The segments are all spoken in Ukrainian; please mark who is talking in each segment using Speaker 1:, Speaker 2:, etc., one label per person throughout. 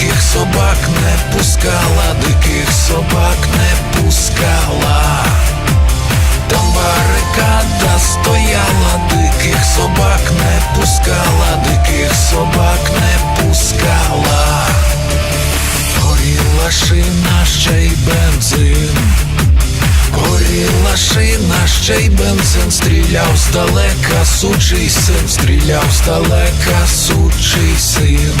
Speaker 1: Диких собак не пускала, диких собак не пускала. Там барикада стояла, диких собак не пускала, диких собак не пускала. Горіла шина, ще й бензин. Горіла шина, ще й бензин, стріляв здалека, сучий син, стріляв здалека, сучий син.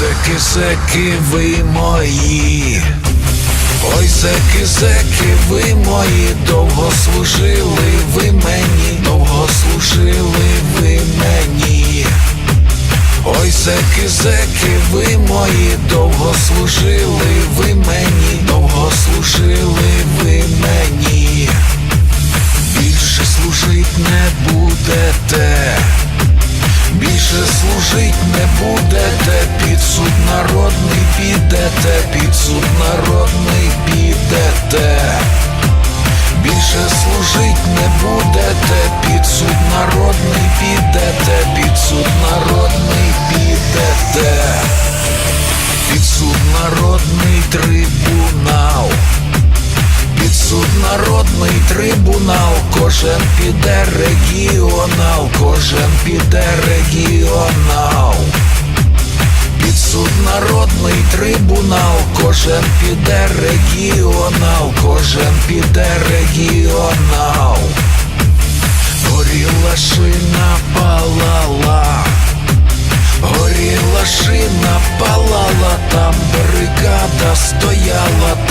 Speaker 1: Ой, зеки, зеки, ви мої. Ой, зеки, зеки, ви мої, довго служили ви мені, довго служили ви мені. Ой, зеки, зеки, ви мої, довго служили ви мені, довго служили ви мені. Служить не будете, під народний підете, під народний підете. Більше служить не будете, під суд народний підете, під народний підете. Під суд народний трибунал. Під народний трибунал, Кожен піде регіонал, кожен піде регіонал, під суд народний трибунал, кожен піде регіонал, кожен піде регіонал, горіла шина палала, горіла шина палала, там бригада стояла.